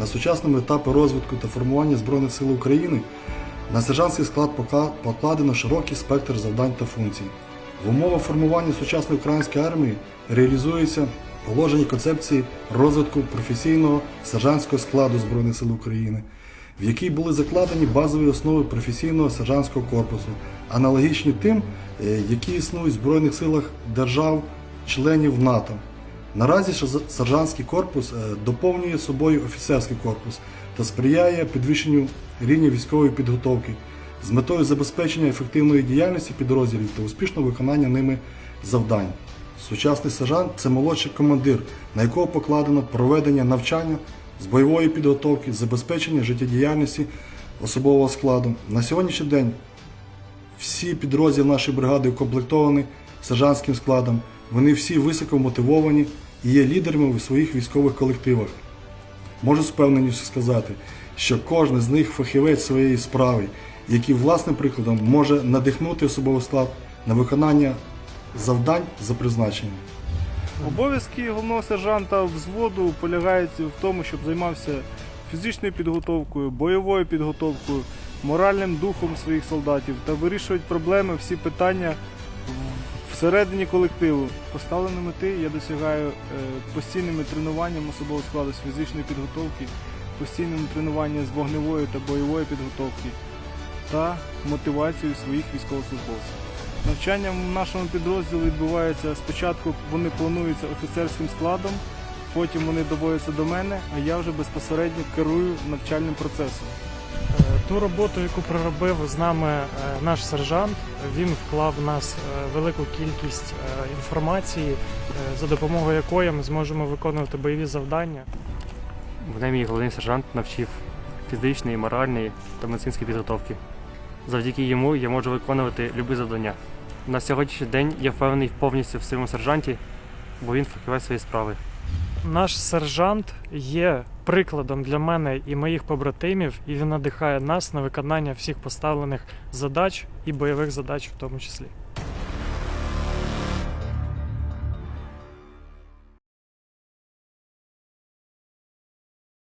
на сучасному етапі розвитку та формування Збройних сил України на сержантський склад покладено широкий спектр завдань та функцій. В умовах формування сучасної української армії реалізуються положені концепції розвитку професійного сержантського складу Збройних сил України, в якій були закладені базові основи професійного сержантського корпусу, аналогічні тим, е, які існують в Збройних силах держав-членів НАТО. Наразі сержантський корпус е, доповнює собою офіцерський корпус та сприяє підвищенню рівня військової підготовки з метою забезпечення ефективної діяльності підрозділів та успішного виконання ними завдань. Сучасний сержант це молодший командир, на якого покладено проведення навчання з бойової підготовки, забезпечення життєдіяльності особового складу. На сьогоднішній день всі підрозділи нашої бригади укомплектовані сержантським складом. Вони всі високо мотивовані і є лідерами у своїх військових колективах. Можу з впевненістю сказати, що кожен з них фахівець своєї справи, який власним прикладом може надихнути особовий склад на виконання завдань за призначенням. Обов'язки головного сержанта взводу полягають в тому, щоб займався фізичною підготовкою, бойовою підготовкою, моральним духом своїх солдатів та вирішувати проблеми, всі питання всередині колективу. Поставлені мети я досягаю е, постійними тренуваннями особового складу з фізичної підготовки, постійним тренуванням з вогневої та бойової підготовки та мотивацією своїх військовослужбовців. Навчання в нашому підрозділі відбувається спочатку вони плануються офіцерським складом, потім вони доводяться до мене, а я вже безпосередньо керую навчальним процесом. Ту роботу, яку проробив з нами е, наш сержант, він вклав в нас е, велику кількість е, інформації, за допомогою якої ми зможемо виконувати бойові завдання. Мене мій головний сержант навчив фізичної, моральної та медицинської підготовки. Завдяки йому я можу виконувати любі завдання. На сьогоднішній день я впевнений повністю в своєму сержанті, бо він фахівець своєї справи. Наш сержант є прикладом для мене і моїх побратимів, і він надихає нас на виконання всіх поставлених задач і бойових задач в тому числі.